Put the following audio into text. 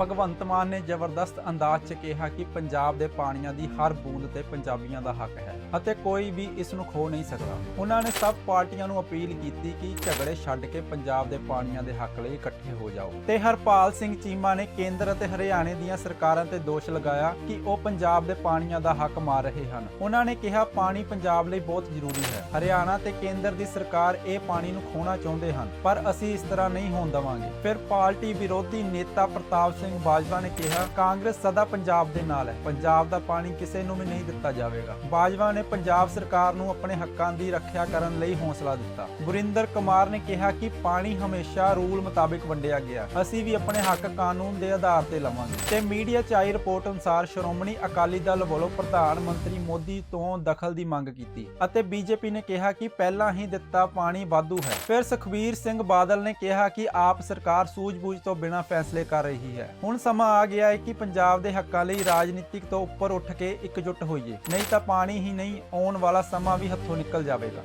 ਭਗਵੰਤ ਮਾਨ ਨੇ ਜ਼ਬਰਦਸਤ ਅੰਦਾਜ਼ 'ਚ ਕਿਹਾ ਕਿ ਪੰਜਾਬ ਦੇ ਪਾਣੀਆਂ ਦੀ ਹਰ ਬੂੰਦ ਤੇ ਪੰਜਾਬੀਆਂ ਦਾ ਹੱਕ ਹੈ ਅਤੇ ਕੋਈ ਵੀ ਇਸ ਨੂੰ ਖੋ ਨਹੀਂ ਸਕਦਾ। ਉਹਨਾਂ ਨੇ ਸਭ ਪਾਰਟੀਆਂ ਨੂੰ ਅਪੀਲ ਕੀਤੀ ਕਿ ਝਗੜੇ ਛੱਡ ਕੇ ਪੰਜਾਬ ਦੇ ਪਾਣੀਆਂ ਦੇ ਹੱਕ ਲਈ ਇਕੱਠੇ ਹੋ ਜਾਓ। ਤੇ ਹਰਪਾਲ ਸਿੰਘ ਚੀਮਾ ਨੇ ਕੇਂਦਰ ਅਤੇ ਹਰਿਆਣੇ ਦੀਆਂ ਸਰਕਾਰਾਂ ਤੇ ਦੋਸ਼ ਲਗਾਇਆ ਕਿ ਉਹ ਪੰਜਾਬ ਦੇ ਪਾਣੀਆਂ ਦਾ ਹੱਕ ਮਾਰ ਰਹੇ ਹਨ। ਉਹਨਾਂ ਨੇ ਕਿਹਾ, ਪਾਣੀ ਪੰਜਾਬ ਲਈ ਬਹੁਤ ਜ਼ਰੂਰੀ ਹੈ। ਹਰਿਆਣਾ ਤੇ ਕੇਂਦਰ ਦੀ ਸਰਕਾਰ ਇਹ ਪਾਣੀ ਨੂੰ ਖੋਣਾ ਚਾਹੁੰਦੇ ਹਨ, ਪਰ ਅਸੀਂ ਇਸ ਤਰ੍ਹਾਂ ਨਹੀਂ ਹੋਣ ਦੇਵਾਂਗੇ। ਫਿਰ ਪਾਰਟੀ ਵਿਰੋਧੀ ਨੇਤਾ ਪ੍ਰਤਾਪ ਸਿੰਘ ਬਾਜਵਾ ਨੇ ਕਿਹਾ, ਕਾਂਗਰਸ ਸਦਾ ਪੰਜਾਬ ਦੇ ਨਾਲ ਹੈ। ਪੰਜਾਬ ਦਾ ਪਾਣੀ ਕਿਸੇ ਨੂੰ ਵੀ ਨਹੀਂ ਦਿੱਤਾ ਜਾਵੇਗਾ। ਬਾਜਵਾ ਨੇ ਪੰਜਾਬ ਸਰਕਾਰ ਨੂੰ ਆਪਣੇ ਹੱਕਾਂ ਦੀ ਰੱਖਿਆ ਕਰਨ ਲਈ ਹੌਸਲਾ ਦਿੱਤਾ। ਗੁਰਿੰਦਰ ਕੁਮਾਰ ਨੇ ਕਿਹਾ ਕਿ ਪਾਣੀ ਹਮੇਸ਼ਾ ਰੂਲ ਮੁਤਾਬਿਕ ਵੰਡਿਆ ਗਿਆ। ਅਸੀਂ ਵੀ ਆਪਣੇ ਹੱਕ ਕਾਨੂੰਨ ਦੇ ਆਧਾਰ ਤੇ ਲਵਾਂਗੇ। ਤੇ ਮੀਡੀਆ 'ਚ ਆਈ ਰਿਪੋਰਟ ਅਨੁਸਾਰ ਸ਼੍ਰੋਮਣੀ ਅਕਾਲੀ ਦਲ ਵੱਲੋਂ ਪ੍ਰਧਾਨ ਮੰਤਰੀ ਮੋਦੀ ਤੋਂ ਦਖਲ ਦੀ ਮੰਗ ਕੀਤੀ ਅਤੇ ਬੀਜੇਪੀ ਨੇ ਕਿਹਾ ਕਿ ਪਹਿਲਾਂ ਹੀ ਦਿੱਤਾ ਪਾਣੀ ਵਾਧੂ ਹੈ। ਫਿਰ ਸੁਖਬੀਰ ਸਿੰਘ ਬਾਦਲ ਨੇ ਕਿਹਾ ਕਿ ਆਪ ਸਰਕਾਰ ਸੂਝ-ਬੂਝ ਤੋਂ ਬਿਨਾਂ ਫੈਸਲੇ ਕਰ ਰਹੀ ਹੈ। ਹੁਣ ਸਮਾਂ ਆ ਗਿਆ ਹੈ ਕਿ ਪੰਜਾਬ ਦੇ ਹੱਕਾਂ ਲਈ ਰਾਜਨੀਤਿਕ ਤੋਂ ਉੱਪਰ ਉੱਠ ਕੇ ਇਕਜੁੱਟ ਹੋਈਏ। ਨਹੀਂ ਤਾਂ ਪਾਣੀ ਹੀ ਨਹੀਂ, ਆਉਣ ਵਾਲਾ ਸਮਾਂ ਵੀ ਹੱਥੋਂ ਨਿਕਲ ਜਾਵੇਗਾ।